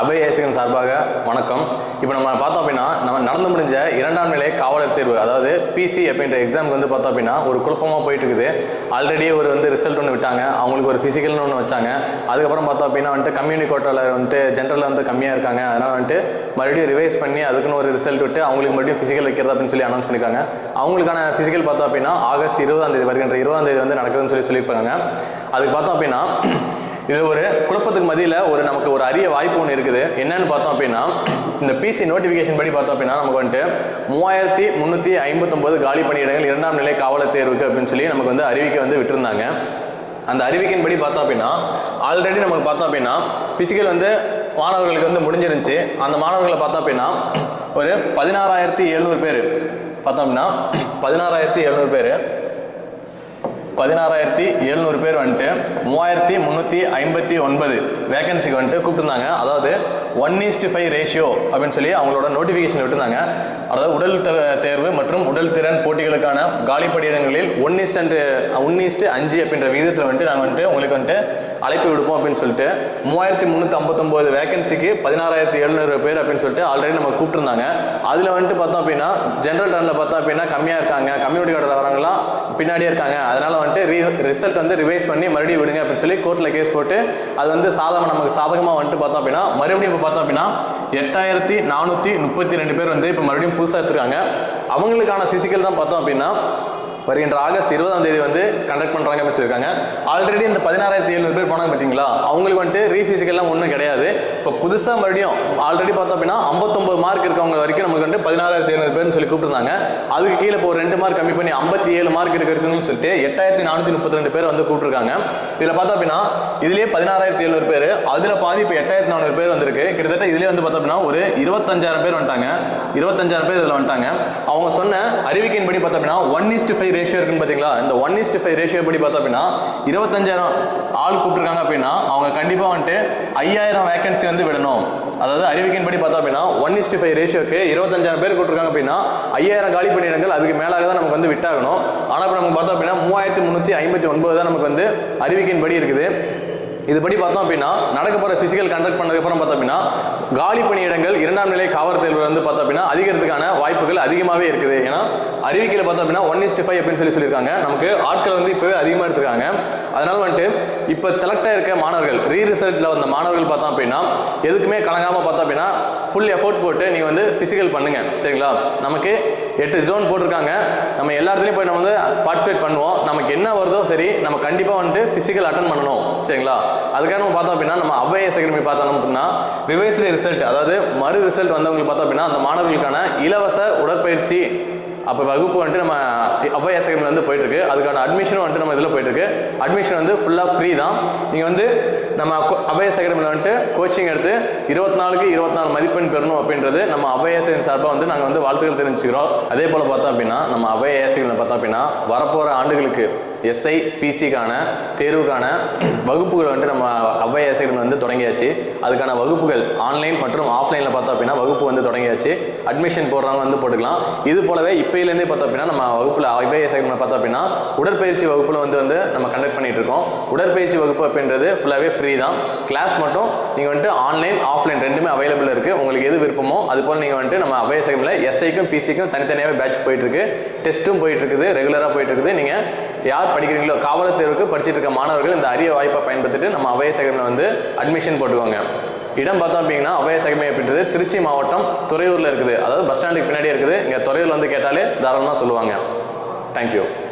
அவையேசிகன் சார்பாக வணக்கம். இப்போ நம்ம பார்த்தோம் அப்படின்னா நம்ம நடந்து முடிஞ்ச இரண்டாம் நிலை காவலர் தேர்வு அதாவது பிசி அப்படின்ற எக்ஸாமுக்கு வந்து பார்த்தோம் அப்படின்னா ஒரு குழப்பமாக போயிட்டு இருக்குது ஆல்ரெடி ஒரு வந்து ரிசல்ட் ஒன்று விட்டாங்க. அவங்களுக்கு ஒரு ஃபிசிக்கல்னு ஒன்று வச்சாங்க. அதுக்கப்புறம் பார்த்தோம் அப்படின்னா வந்துட்டு கம்யூனி கோட்டாவில் வந்துட்டு ஜென்ரலில் வந்து கம்மியாக இருக்காங்க. அதனால் வந்துட்டு மறுபடியும் ரிவைஸ் பண்ணி அதுக்குன்னு ஒரு ரிசல்ட் விட்டு அவங்களுக்கு மறுபடியும் ஃபிசிக்கல் வைக்கிறது அப்படின்னு சொல்லி அனௌன்ஸ் பண்ணியிருக்காங்க அவங்களுக்கான ஃபிசிக்கல் பார்த்தோம் அப்படின்னா ஆகஸ்ட் இருபதாம் தேதி வருகின்ற இருபதாம் தேதி வந்து நடக்குதுன்னு சொல்லி சொல்லியிருப்பாங்க. அதுக்கு பார்த்தோம் அப்படின்னா இது ஒரு குழப்பத்துக்கு மதியில் ஒரு நமக்கு ஒரு அரிய வாய்ப்பு ஒன்று இருக்குது. என்னன்னு பார்த்தோம் அப்படின்னா இந்த பிசி நோட்டிஃபிகேஷன் படி பார்த்தோம் அப்படின்னா நமக்கு வந்துட்டு மூவாயிரத்தி முந்நூற்றி ஐம்பத்தொம்போது காலி பணியிடங்கள் இரண்டாம் நிலை காவலர் தேர்வுக்கு அப்படின்னு சொல்லி நமக்கு வந்து அறிவிக்கை வந்து விட்டுருந்தாங்க. அந்த அறிவிக்கையின்படி பார்த்தோம் அப்படின்னா ஆல்ரெடி நமக்கு பார்த்தோம் அப்படின்னா ஃபிசிக்கல் வந்து மாணவர்களுக்கு வந்து முடிஞ்சிருந்துச்சு. அந்த மாணவர்களை பார்த்தோம் அப்படின்னா ஒரு பதினாறாயிரத்தி எழுநூறு பேர். பார்த்தோம் அப்படின்னா பதினாறாயிரத்தி எழுநூறு பேர். பதினாறாயிரத்தி எழுநூறு பேர் வந்துட்டு மூவாயிரத்தி முந்நூற்றி ஐம்பத்தி ஒன்பது வேகன்சிக்கு வந்துட்டு கூப்பிட்டுருந்தாங்க. அதாவது ஒன் ஈஸ்ட் ஃபைவ் ரேஷியோ அப்படின்னு சொல்லி அவங்களோட நோட்டிஃபிகேஷன் விட்டுருந்தாங்க. அதாவது உடல் த- தேர்வு மற்றும் உடல் திறன் போட்டிகளுக்கான காலி பணியிடங்களில் one is to and one is to அஞ்சு அப்படின்ற விகிதத்தில் வந்துட்டு நாங்கள் வந்துட்டு உங்களுக்கு வந்துட்டு அழைப்பு விடுப்போம் அப்படின்னு சொல்லிட்டு மூவாயிரத்தி முந்நூற்றி ஐம்பத்தொம்போது வேகன்சிக்கு பதினாறாயிரத்தி எழுநூறு பேர் அப்படின்னு சொல்லிட்டு ஆல்ரெடி நம்ம கூப்பிட்டுருந்தாங்க. அதில் வந்துட்டு பார்த்தோம் அப்படின்னா ஜென்ரல் டர்னில் பார்த்தோம் அப்படின்னா கம்மியாக இருக்காங்க. கம்யூனிட்டி கார்டில் வரவங்களாம் பின்னாடியே இருக்காங்க. அதனால் வந்துட்டு ரீ ரிசல்ட் வந்து ரிவைஸ் பண்ணி மறுபடியும் விடுங்க அப்படின்னு சொல்லி கோர்ட்டில் கேஸ் போட்டு அது வந்து சாதகம் நமக்கு சாதகமாக வந்துட்டு பார்த்தோம் அப்படின்னா மறுபடியும் இப்போ பார்த்தோம் அப்படின்னா எட்டாயிரத்தி நானூற்றி முப்பத்தி ரெண்டு பேர் வந்து இப்போ மறுபடியும் புதுசாக எடுத்துருக்காங்க. அவங்களுக்கான ஃபிசிக்கல் தான் பார்த்தோம் அப்படின்னா வருகின்ற ஆகஸ்ட் இருபதாம் தேதி வந்து கண்டக்ட் பண்ணுறாங்க வச்சிருக்காங்க ஆல்ரெடி இந்த பதினாறாயிரத்தி எழுநூறு பேர் போனாங்க பார்த்தீங்களா? அவங்களுக்கு வந்துட்டு ரீஃபிசிக்கல்லாம் ஒன்றும் கிடையாது. இப்போ புதுசாக மறுபடியும் ஆல்ரெடி பார்த்தோம் அப்படின்னா ஐம்பத்தொம்பது மார்க் இருக்கவங்க வரைக்கும் நமக்கு வந்து பதினாறாயிரத்தி எழுநூறு பேர்னு சொல்லி கூப்பிட்டுருந்தாங்க. அதுக்கு கீழே இப்போ ஒரு ரெண்டு மார்க் கம்மி பண்ணி ஐம்பத்தி ஏழு மார்க் இருக்கிறதுன்னு சொல்லிட்டு எட்டாயிரத்தி நானூற்றி முப்பத்தி ரெண்டு பேர் வந்து கூப்பிட்டுருக்காங்க. இதில் பார்த்தோம் அப்படின்னா இதுலேயே பதினாறாயிரத்தி எழுநூறு பேர் அதில் பாதி இப்போ எட்டாயிரத்தி நானூறு பேர் வந்திருக்கு. கிட்டத்தட்ட இதுலேயே வந்து பார்த்தோம் அப்படின்னா ஒரு இருபத்தஞ்சாயிரம் பேர் வந்துட்டாங்க. இருபத்தஞ்சாயிரம் பேர் இதில் வந்துட்டாங்க. அவங்க சொன்ன அறிவிக்கையின்படி பார்த்தோம் அப்படின்னா ஒன் இஸ்ட் ஃபைவ் ரேஷியோ இருக்குன்னு பார்த்தீங்களா இந்த ஒன் இஸ்ட் ஃபைவ் ரேஷியோ படி பார்த்தோம் அப்படின்னா இருபத்தஞ்சாயிரம் ஆள் கூப்பிட்டுருக்காங்க அப்படின்னா அவங்க கண்டிப்பாக வந்துட்டு ஐயாயிரம் வேகன்சி வந்து விடணும். அதாவது அறிவிக்கையின்படி பார்த்தோம் அப்படின்னா ஒன் இஸ்ட் ஃபைவ் ரேஷியோக்கு இருபத்தஞ்சாயிரம் பேர் கூப்பிட்டுருக்காங்க அப்படின்னா ஐயாயிரம் காலி பணியிடங்கள் அதுக்கு மேலாக தான் நமக்கு வந்து விட்டாகணும். ஆனால் இப்போ நமக்கு பார்த்தோம் அப்படின்னா மூவாயிரத்தி முந்நூற்றி ஐம்பத்தி ஒன்பது தான் நமக்கு வந்து அறிவிக்கையின்படி இருக்குது. இதுபடி பார்த்தோம் அப்படின்னா நடக்க போகிற ஃபிசிக்கல் கண்டக்ட் பண்ணதுக்கப்புறம் பார்த்தோம் அப்படின்னா காலி பணியிடங்கள் இரண்டாம் நிலை காவல் தேர்வு வந்து பார்த்தோம் அப்படின்னா அதிகரத்துக்கான வாய்ப்புகள் அதிகமாகவே இருக்குது. ஏன்னா அறிவிக்கையில் பார்த்தோம் அப்படின்னா ஒன் இஸ்டி ஃபைவ் அப்படின்னு சொல்லி சொல்லியிருக்காங்க. நமக்கு ஆட்கள் வந்து இப்போவே அதிகமாக எடுத்துருக்காங்க. அதனால வந்துட்டு இப்போ செலக்ட் இருக்க மாணவர்கள் ரீ ரிசல்ட்டில் வந்த மாணவர்கள் பார்த்தோம் அப்படின்னா எதுக்குமே கலங்காமல் பார்த்தோம் அப்படின்னா ஃபுல் எஃபோர்ட் போட்டு நீங்கள் வந்து ஃபிசிக்கல் பண்ணுங்க. சரிங்களா? நமக்கு எட்டு ஜோன் போட்டிருக்காங்க. நம்ம எல்லா இடத்துலையும் போய் நம்ம வந்து பார்ட்டிசிபேட் பண்ணுவோம். நமக்கு என்ன வருதோ சரி நம்ம கண்டிப்பாக வந்துட்டு ஃபிசிக்கல் அட்டன் பண்ணணும். சரிங்களா? அதுக்காக நம்ம பார்த்தோம் அப்படின்னா நம்ம அவ்வைஎஸ் அகாடமி பார்த்தோம் அப்படின்னா ரிவைஸ்டு ரிசல்ட் அதாவது மறு ரிசல்ட் வந்தவங்களுக்கு பார்த்தோம் அப்படின்னா அந்த மாணவர்களுக்கான இலவச உடற்பயிற்சி அப்போ வகுப்பு வந்துட்டு நம்ம அவ்வைஎஸ் அகாடமியில் வந்து போயிட்டு இருக்கு அதுக்கான அட்மிஷனும் வந்துட்டு நம்ம இதில் போயிட்டு இருக்கு அட்மிஷன் வந்து ஃபுல்லாக ஃப்ரீ தான். நீங்கள் வந்து நம்ம அவ்வைஎஸ் அகாடமியில் வந்துட்டு கோச்சிங் எடுத்து இருபத்தி நாலுக்கு இருபத்தி நாலு மதிப்பெண் பெறணும் அப்படின்றது நம்ம அவ்வைஎஸ் சார்பாக வந்து நாங்கள் வந்து வாழ்த்துக்கள் தெரிஞ்சுக்கிறோம் அதே போல் பார்த்தோம் அப்படின்னா நம்ம அவ்வைஎஸ் பார்த்தோம் அப்படின்னா வரப்போகிற ஆண்டுகளுக்கு எஸ்ஐ பிசிக்கான தேர்வுக்கான வகுப்புகளை வந்துட்டு நம்ம தொடங்கியாச்சு. அதுக்கான வகுப்புகள் ஆன்லைன் மற்றும் ஆஃப்லைனில் பார்த்தோம் அப்படின்னா வகுப்பு வந்து தொடங்கியாச்சு. அட்மிஷன் போடுறவங்க வந்து போட்டுக்கலாம். இது போலவே இப்போலேருந்தே பார்த்தோம் அப்படின்னா நம்ம வகுப்பில் ஐபிஎஸ் பார்த்தோம் அப்படின்னா உடற்பயிற்சி வகுப்பில் வந்து வந்து நம்ம கண்டக்ட் பண்ணிட்டு இருக்கோம். உடற்பயிற்சி வகுப்பு அப்படின்றது ஃபுல்லாகவே ஃப்ரீ தான். கிளாஸ் மட்டும் நீங்கள் வந்துட்டு ஆன்லைன் ஆஃப்லைன் ரெண்டுமே அவைலபிள் இருக்குது உங்களுக்கு எது விருப்பமோ அது போல் நீங்கள் வந்துட்டு நம்ம அவைஎஸ் எஸ்ஐக்கும் பிசிக்கும் தனித்தனியாகவே பேட்ச் போயிட்டுருக்கு. டெஸ்ட்டும் போயிட்டு இருக்குது ரெகுலராக போயிட்டு இருக்குது நீங்கள் யார் படிக்கிறீங்களோ காவலர் தேர்வுக்கு படிச்சிட்டு இருக்க மாணவர்கள் இந்த அரிய வாய்ப்பை பயன்படுத்திட்டு நம்ம அவைஎஸ் வந்து அட்மிஷன் போட்டுக்கோங்க. இடம் பார்த்தோம் அப்படின்னா அவைய அகாடமி அப்படின்றது திருச்சி மாவட்டம் துறையூரில் இருக்குது. அதாவது பஸ் ஸ்டாண்டுக்கு பின்னாடியே இருக்குது. இங்கே துறையூரில் வந்து கேட்டாலே தாராளமாக சொல்லுவாங்க. தேங்க்யூ